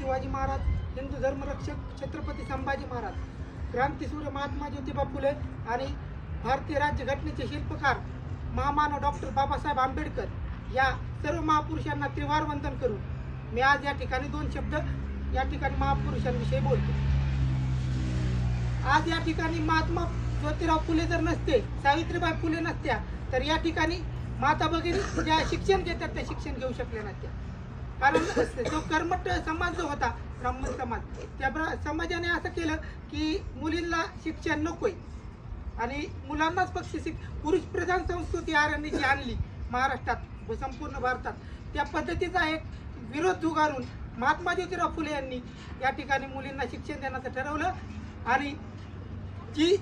शिवाजी महाराज हिंदू धर्मरक्षक छत्रपती संभाजी महाराज क्रांतीसूर्य महात्मा ज्योतिबा फुले आणि भारतीय राज्यघटनेचे शिल्पकार महामानव डॉक्टर बाबासाहेब आंबेडकर या सर्व महापुरुषांना त्रिवार वंदन करून मी आज या ठिकाणी दोन शब्द या ठिकाणी महापुरुषांविषयी बोलतो. आज या ठिकाणी महात्मा ज्योतिराव फुले जर नसते सावित्रीबाई फुले नसत्या तर या ठिकाणी माता भगिनी ज्या शिक्षण घेतात त्या शिक्षण घेऊ शकल्या नसत्या. कारण जो कर्मठ समाज जो होता ब्राह्मण समाज त्या समाजाने असं केलं की मुलींना शिक्षण नकोय. आणि मुलांनाच फक्त शिक पुरुष प्रधान संस्कृती आर्यांनी जी आणली महाराष्ट्रात व संपूर्ण भारतात. त्या पद्धतीचा एक विरोध झुगारून महात्मा ज्योतिराव फुले यांनी या ठिकाणी मुलींना शिक्षण देण्याचं ठरवलं. आणि जी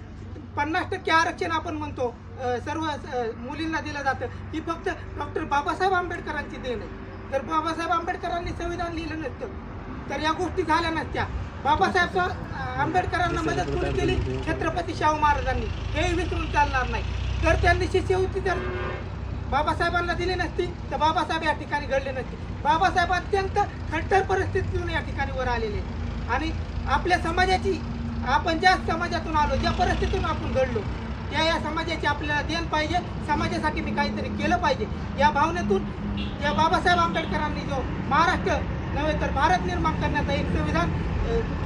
पन्नास टक्के आरक्षण आपण म्हणतो सर्व मुलींना दिलं जातं ही फक्त डॉक्टर बाबासाहेब आंबेडकरांची देण आहे. तर बाबासाहेब आंबेडकरांनी संविधान लिहिलं नसतं. तर या गोष्टी झाल्या नसत्या. बाबासाहेब आंबेडकरांना मदत कोणी केली? छत्रपती शाहू महाराजांनी. हे विसरून चालणार नाही. तर त्यांनी शिष्यवृत्ती जर बाबासाहेबांना दिली नसती तर बाबासाहेब या ठिकाणी घडले नसते. बाबासाहेब अत्यंत खट्टर परिस्थितीतून या ठिकाणी वर आलेले. आणि आपल्या समाजाची आपण ज्या समाजातून आलो ज्या परिस्थितीतून आपण घडलो त्या या समाजाची आपल्याला देण पाहिजे. समाजासाठी मी काहीतरी केलं पाहिजे. या भावनेतून या बाबासाहेब आंबेडकरांनी जो महाराष्ट्र नव्हे तर भारत निर्माण करण्याचा एक संविधान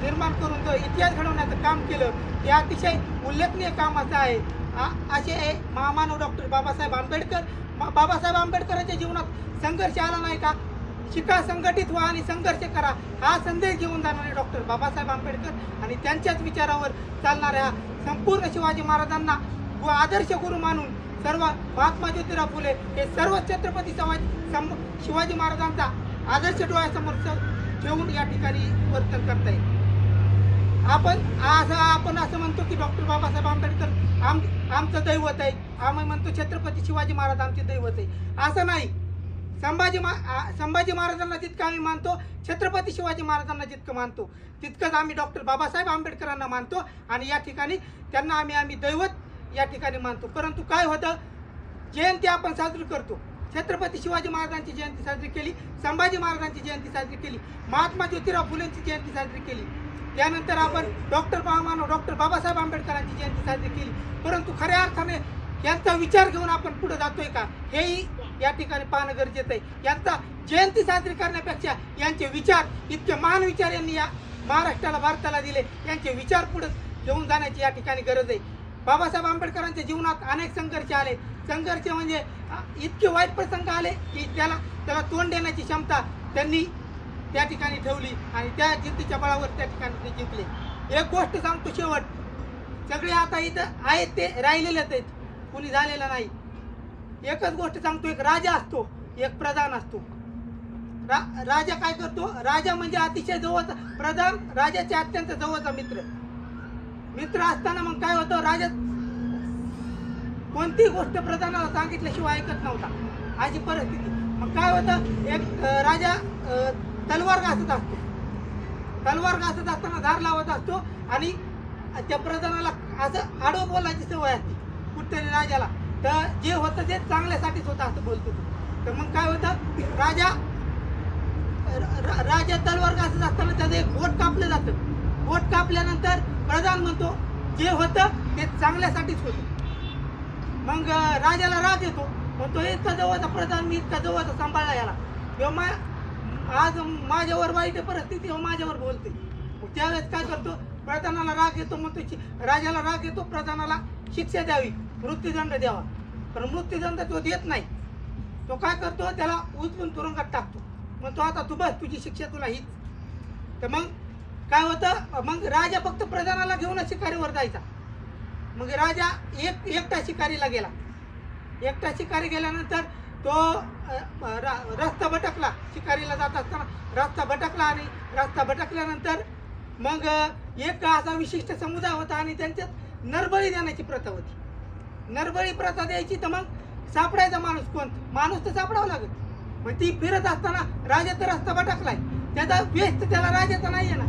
निर्माण करून जो इतिहास घडवण्याचं काम केलं हे अतिशय उल्लेखनीय काम असं आहे. आ- असे हे महामानव डॉक्टर बाबासाहेब आंबेडकर बाबासाहेब आंबेडकरांच्या जीवनात संघर्ष आला नाही का? शिका संघटित व्हा आणि संघर्ष करा. हा संदेश घेऊन जाणारे डॉक्टर बाबासाहेब आंबेडकर आणि त्यांच्याच विचारावर चालणाऱ्या संपूर्ण शिवाजी महाराजांना व आदर्श गुरु मानून सर्व महात्मा ज्योतिराव फुले हे सर्व छत्रपती समाज सम शिवाजी महाराजांचा आदर्श डोळ्यासमोर ठेवून या ठिकाणी वर्तन करता येईल आपण असं आपण असं म्हणतो की डॉक्टर बाबासाहेब आंबेडकर आम आमचं दैवत आहे. आम्ही म्हणतो छत्रपती शिवाजी महाराज आमचे दैवत आहे. असं नाही. संभाजी मा संभाजी महाराजांना जितकं आम्ही मानतो छत्रपती शिवाजी महाराजांना जितकं मानतो तितकंच आम्ही डॉक्टर बाबासाहेब आंबेडकरांना मानतो आणि या ठिकाणी त्यांना आम्ही आम्ही दैवत या ठिकाणी मानतो. परंतु काय होतं? जयंती आपण साजरी करतो. छत्रपती शिवाजी महाराजांची जयंती साजरी केली संभाजी महाराजांची जयंती साजरी केली महात्मा ज्योतिराव फुलेंची जयंती साजरी केली. त्यानंतर आपण डॉक्टर महामानव डॉक्टर बाबासाहेब आंबेडकरांची जयंती साजरी केली. परंतु खऱ्या अर्थाने यांचा विचार घेऊन आपण पुढे जातोय का? हेही या ठिकाणी पाहणं गरजेचं आहे. यांचा जयंती साजरी करण्यापेक्षा यांचे विचार इतके महान विचार यांनी या महाराष्ट्राला भारताला दिले. यांचे विचार पुढे घेऊन जाण्याची या ठिकाणी गरज आहे. बाबासाहेब आंबेडकरांच्या जीवनात अनेक संघर्ष आले. संघर्ष म्हणजे इतके वाईट प्रसंग आले की त्याला त्याला तोंड देण्याची क्षमता त्यांनी त्या ठिकाणी ठेवली आणि त्या जिद्दीच्या बळावर त्या ठिकाणी ते जिंकले. एक गोष्ट सांगतो शेवट. सगळे आता इथं आहेत ते राहिलेलेच आहेत. कुणी झालेलं नाही. एकच गोष्ट सांगतो एक राजा असतो एक प्रधान असतो. रा राजा काय करतो? राजा म्हणजे अतिशय जवळचा प्रधान राजाचे अत्यंत जवळचा मित्र. मित्र असताना मग काय होतं? राजा कोणतीही गोष्ट प्रधानाला सांगितल्याशिवाय ऐकत नव्हता. अशी परिस्थिती. मग काय होतं? एक राजा तलवार घासत असतो. तलवार घासत असताना धार लावत असतो आणि त्या प्रधानाला असं आडवं बोलायची सवय असते. कुठतरी राजाला. तर जे होतं ते चांगल्यासाठीच होतं असं बोलतो तो. तर मग काय होतं? राजा र- राजा तलवार घासत असताना त्याचं एक बोट कापलं जातं. बोट कापल्यानंतर प्रधान म्हणतो जे होतं ते चांगल्यासाठीच होतं. मग राजाला राग येतो. म्हणतो इतका जवळचा प्रधान मी इतका जवळचा सांभाळला याला. किंवा मा आज माझ्यावर वाईट परिस्थिती ह्यो माझ्यावर बोलते. मग त्यावेळेस काय करतो? प्रधानाला राग येतो म्हणतो राजाला राग येतो प्रधानाला शिक्षा द्यावी. मृत्यूदंड द्यावा. पण मृत्यूदंड तो देत नाही. तो काय करतो? त्याला उचलून तुरुंगात टाकतो. मग तो आता तू बस तुझी शिक्षा तुला हीच. तर मग काय होतं? मग राजा फक्त प्रधानाला घेऊनच शिकारीवर जायचा. मग राजा एक एकटा शिकारीला गेला. एकटा शिकारी गेल्यानंतर तो रस्ता भटकला. शिकारीला जात असताना रस्ता भटकला आणि रस्ता भटकल्यानंतर मग एक असा विशिष्ट समुदाय होता आणि त्यांच्यात नरबळी देण्याची प्रथा होती. नरबळी प्रथा द्यायची तर मग सापडायचा माणूस कोण? माणूस तर सापडावं लागत मग ती फिरत असताना राजा तर रस्ता भटकलाय त्याचा वेश तर त्याला राजाचा नाही ना.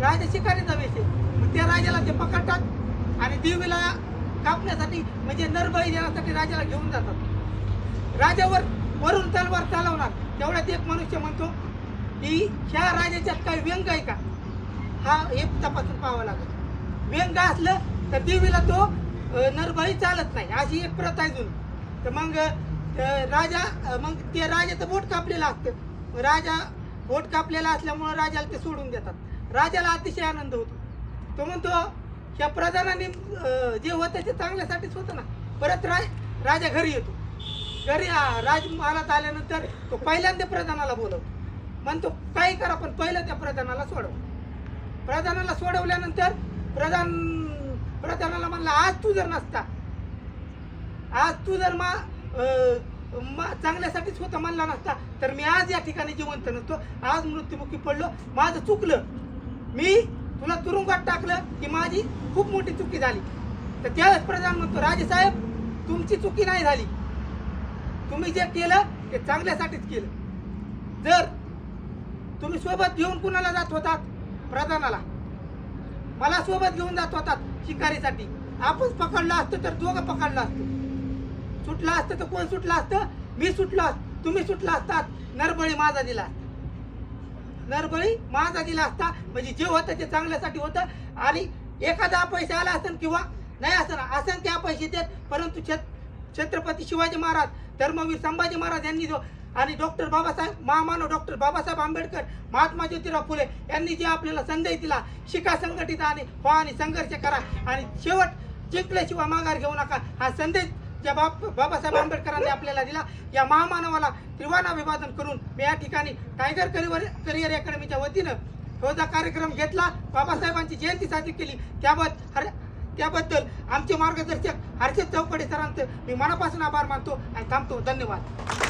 राजा शिकारीचा वेश आहे. मग त्या राजाला ते पकडतात आणि देवीला कापण्यासाठी म्हणजे नरबळी देण्यासाठी राजाला घेऊन जातात. राजावर वरून तलवार चालवणार. तेवढ्यात एक मनुष्य म्हणतो की ह्या राजाच्यात काही व्यंग आहे का? हा हे तपासून पाहावं लागत व्यंग असलं तर देवीला तो नरबाई चालत नाही. अशी एक प्रथा आहे जुनी. तर मग राजा मग ते राजाचं बोट कापलेलं असतं. राजा बोट कापलेला असल्यामुळं राजाला ते सोडून देतात. राजाला अतिशय आनंद होतो. तो म्हणतो ह्या प्रधानाने जे होतं ते चांगल्यासाठीच होतं ना. परत राज राजा घरी येतो. घरी राजमहालात आल्यानंतर तो पहिल्यांदा प्रधानाला बोलवतो. म्हणतो काही करा पण पहिलं त्या प्रधानाला सोडव. प्रधानाला सोडवल्यानंतर प्रधान प्रधानाला म्हणला आज तू जर नसता आज तू जर मा अं, मा- चांगल्यासाठीच होता म्हणला नसता तर मी आज या ठिकाणी जिवंत नसतो. आज मृत्युमुखी पडलो माझं चुकलं. मी तुला तुरुंगात टाकलं की माझी खूप मोठी चुकी झाली. तर त्यावेळेस प्रधान म्हणतो राजेसाहेब तुमची चुकी नाही झाली. तुम्ही जे केलं ते चांगल्यासाठीच केलं. जर तुम्ही सोबत घेऊन कुणाला जात होतात? प्रधानाला. मला सोबत घेऊन जात होतात. शिकारीसाठी. आपण पकडलं असतं तर दोघं पकडलं असतं. सुटलं असतं तर कोण सुटलं असतं? मी सुटलो असत. तुम्ही सुटला असतात नरबळी माझा दिला असता. नरबळी माझा दिला असता. म्हणजे जे होतं ते चांगल्यासाठी होतं. आणि एखादा पैसे आला असेल किंवा नाही असं असं त्या पैसे देत. परंतु छत छत्रपती शिवाजी महाराज धर्मवीर संभाजी महाराज यांनी जो आणि डॉक्टर बाबासाहेब महामानव डॉक्टर बाबासाहेब आंबेडकर महात्मा ज्योतिराव फुले यांनी जे आपल्याला संदेश दिला शिका संघटित आणि व्हा आणि संघर्ष करा आणि शेवट जिंकल्याशिवाय माघार घेऊ नका. हा संदेश ज्या बाप बाबासाहेब आंबेडकरांनी आपल्याला दिला या महामानवाला त्रिवाना विभाजन करून मी या ठिकाणी टायगर करिअर करिअर अकॅडमीच्या वतीनं तो कार्यक्रम घेतला. बाबासाहेबांची जयंती साजरी केली. त्याबद्दल हर त्याबद्दल आमचे मार्गदर्शक हर्षद चौकडे सरांचं मी मनापासून आभार मानतो आणि थांबतो. धन्यवाद.